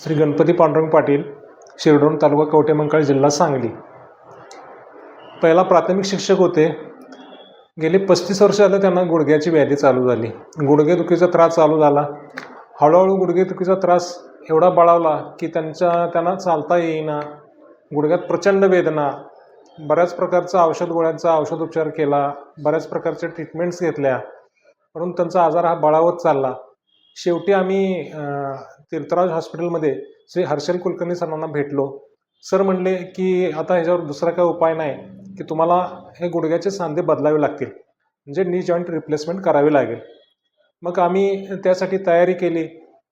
श्री गणपती पांडुरंग पाटील शिरडोण तालुका कवटेमंकाळ जिल्हा सांगली. पहिला प्राथमिक शिक्षक होते. गेली पस्तीस वर्ष आता त्यांना गुडघ्याची व्याधी चालू झाली. गुडघेदुखीचा त्रास चालू झाला. हळूहळू गुडघेदुखीचा त्रास एवढा बळावला की त्यांच्या त्यांना चालता येईना. गुडघ्यात प्रचंड वेदना. बऱ्याच प्रकारचा औषध गोळ्यांचा औषध उपचार केला. बऱ्याच प्रकारच्या ट्रीटमेंट्स घेतल्या. म्हणून त्यांचा आजार हा बळावत चालला. शेवटी आम्ही तीर्थराज हॉस्पिटलमध्ये श्री हर्षल कुलकर्णी सरांना भेटलो. सर म्हणले की आता ह्याच्यावर दुसरा काही उपाय नाही की तुम्हाला हे गुडघ्याचे सांधे बदलावे लागतील. म्हणजे नी जॉईंट रिप्लेसमेंट करावी लागेल. मग आम्ही त्यासाठी तयारी केली.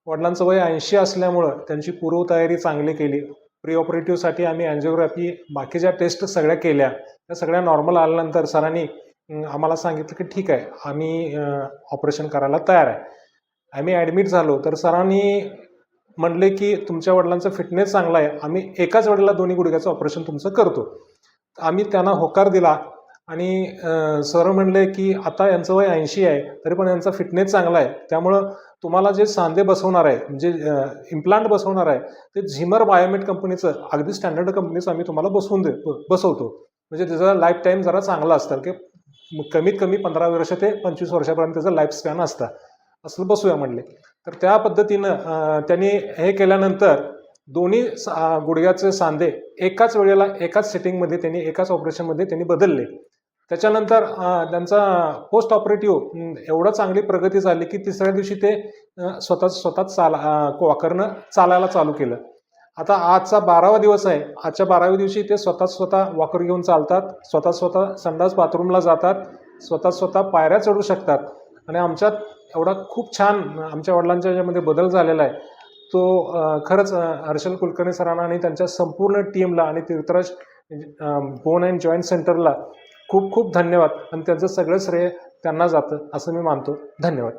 वडिलांचं वय ऐंशी असल्यामुळं त्यांची पूर्वतयारी चांगली केली. प्री ऑपरेटिव्हसाठी आम्ही अँजिओग्राफी बाकीच्या टेस्ट सगळ्या केल्या त्या सगळ्या नॉर्मल आल्यानंतर सरांनी आम्हाला सांगितलं की ठीक आहे आम्ही ऑपरेशन करायला तयार आहे. आम्ही ॲडमिट झालो तर सरांनी म्हणले की तुमच्या वडिलांचा फिटनेस चांगला आहे. आम्ही एकाच वेळेला दोन्ही गुडघ्याचं ऑपरेशन तुमचं करतो. आम्ही त्यांना होकार दिला आणि सर म्हणले की आता यांचं वय ऐंशी आहे तरी पण यांचा फिटनेस चांगला आहे. त्यामुळं तुम्हाला जे सांधे बसवणार आहे म्हणजे इम्प्लांट बसवणार आहे ते झिमर बायोमेट कंपनीचं अगदी स्टँडर्ड कंपनीचं आम्ही तुम्हाला बसवून दे बसवतो. म्हणजे त्याचा लाईफ टाईम जरा चांगला असतं की म्हणजे कमीत कमी पंधरा वर्ष ते पंचवीस वर्षापर्यंत त्याचं लाईफ स्पॅन असतं असं बसूया म्हणले. तर त्या पद्धतीनं त्यांनी हे केल्यानंतर दोन्ही सा- गुडघ्याचे सांधे एकाच वेळेला एकाच सेटिंगमध्ये त्यांनी एकाच ऑपरेशनमध्ये त्यांनी बदलले. त्याच्यानंतर त्यांचा पोस्ट ऑपरेटिव्ह एवढं चांगली प्रगती झाली की तिसऱ्या दिवशी ते स्वतः स्वतः चाला वाकरणं चालायला चालू केलं. आता आजचा बारावा दिवस आहे. आजच्या बाराव्या दिवशी ते स्वतः स्वतः वॉकर घेऊन चालतात. स्वतः स्वतः संडास बाथरूमला जातात. स्वतः स्वतः पायऱ्या चढू शकतात. आणि आमच्यात एवढा खूप छान आमच्या वडिलांच्या याच्यामध्ये बदल झालेला आहे. तो खरंच हर्षल कुलकर्णी सरांना आणि त्यांच्या संपूर्ण टीमला आणि तीर्थराज बोन अँड जॉईंट सेंटरला खूप खूप धन्यवाद. आणि त्यांचं सगळं श्रेय त्यांना जातं असं मी मानतो. धन्यवाद.